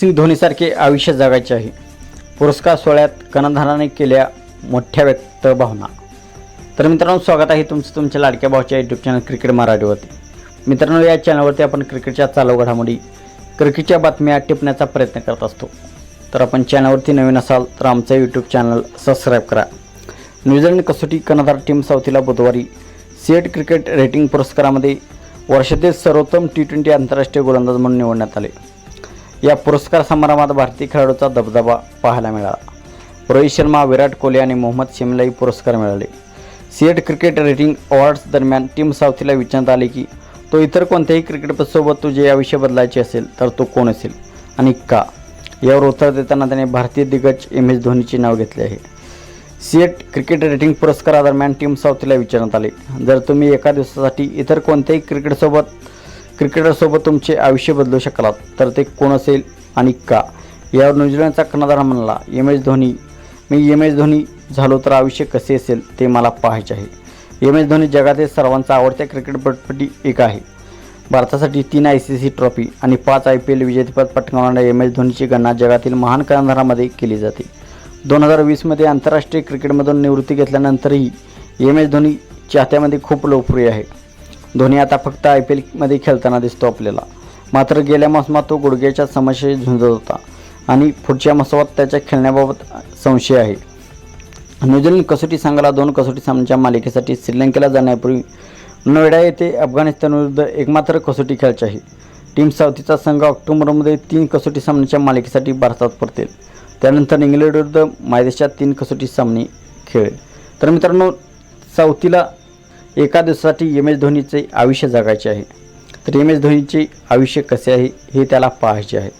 C धोनीसारखे आयुष्य जगायचे आहे पुरस्कार सोहळ्यात कनधाराने केल्या मोठ्या व्यक्त भावना. तर मित्रांनो स्वागत आहे तुमचं तुमच्या लाडक्या भाऊच्या यूट्यूब चॅनल क्रिकेट मराठीवरती मित्रांनो या चॅनलवरती आपण क्रिकेटच्या चालू घडामोडी क्रिकेटच्या बातम्या टिपण्याचा प्रयत्न करत असतो. तर आपण चॅनलवरती नवीन असाल तर आमचं यूट्यूब चॅनल सबस्क्राईब करा. न्यूझीलंड कसोटी कनधार टीम साऊथीला बुधवारी सीएट क्रिकेट रेटिंग पुरस्कारामध्ये वर्षातील सर्वोत्तम टी ट्वेंटी आंतरराष्ट्रीय गोलंदाज म्हणून निवडण्यात आले. या पुरस्कार समारंभात भारतीय खेळाडूचा दबदबा पाहायला मिळाला. रोहित शर्मा विराट कोहली आणि मोहम्मद शमीलाही पुरस्कार मिळाले. सीएट क्रिकेट रेटिंग अवॉर्ड्स दरम्यान टीम साऊथीला विचारण्यात आले की तो इतर कोणत्याही क्रिकेटपटसोबत तुझे आयुष्य बदलायचे असेल तर तो कोण असेल? आणि का? यावर उत्तर देताना त्याने भारतीय दिग्गज एम एस धोनीचे नाव घेतले आहे. सीएट क्रिकेट रेटिंग पुरस्कारादरम्यान टीम साऊथीला विचारण्यात आले. जर तुम्ही एका दिवसासाठी इतर कोणत्याही क्रिकेटसोबत क्रिकेटरसोबत तुमचे आयुष्य बदलू शकलात तर ते कोण असेल आणि का? यावर न्यूझीलंडचा कर्णधार म्हणला एम एस धोनी मी एम एस धोनी झालो तर आयुष्य कसे असेल ते मला पाहायचे आहे. एम एस धोनी जगातील सर्वांचा आवडत्या क्रिकेटपटपटी एक आहे. भारतासाठी तीन आय सी सी ट्रॉफी आणि पाच आय पी एल विजेतेपद पटकावणाऱ्या एम एस धोनीची गणना जगातील महान कर्णधारामध्ये केली जाते. दोन हजार वीसमध्ये आंतरराष्ट्रीय क्रिकेटमधून निवृत्ती घेतल्यानंतरही एम एस धोनी चाहत्यामध्ये खूप लोकप्रिय आहे. धोनी आता फक्त आय पी एलमध्ये खेळताना दिसतो आपल्याला. मात्र गेल्या मोसमात तो गुडघ्याच्या समस्येशी झुंजत होता. आणि पुढच्या मोसमात त्याच्या खेळण्याबाबत संशय आहे. न्यूझीलंड कसोटी संघाला दोन कसोटी सामन्यांच्या मालिकेसाठी श्रीलंकेला जाण्यापूर्वी नोएडा येथे अफगाणिस्तानविरुद्ध एकमात्र कसोटी खेळायची. आहे टीम साऊथीचा संघ ऑक्टोबरमध्ये तीन कसोटी सामन्यांच्या मालिकेसाठी भारतात परतेल. त्यानंतर इंग्लंडविरुद्ध मायदेशात तीन कसोटी सामने खेळेल. तर मित्रांनो साऊथीला एका दिवसासाठी एम एस धोनीचे आयुष्य जगायचे आहे. तर एम एस धोनीचे आयुष्य कसे आहे हे त्याला पाहायचे आहे.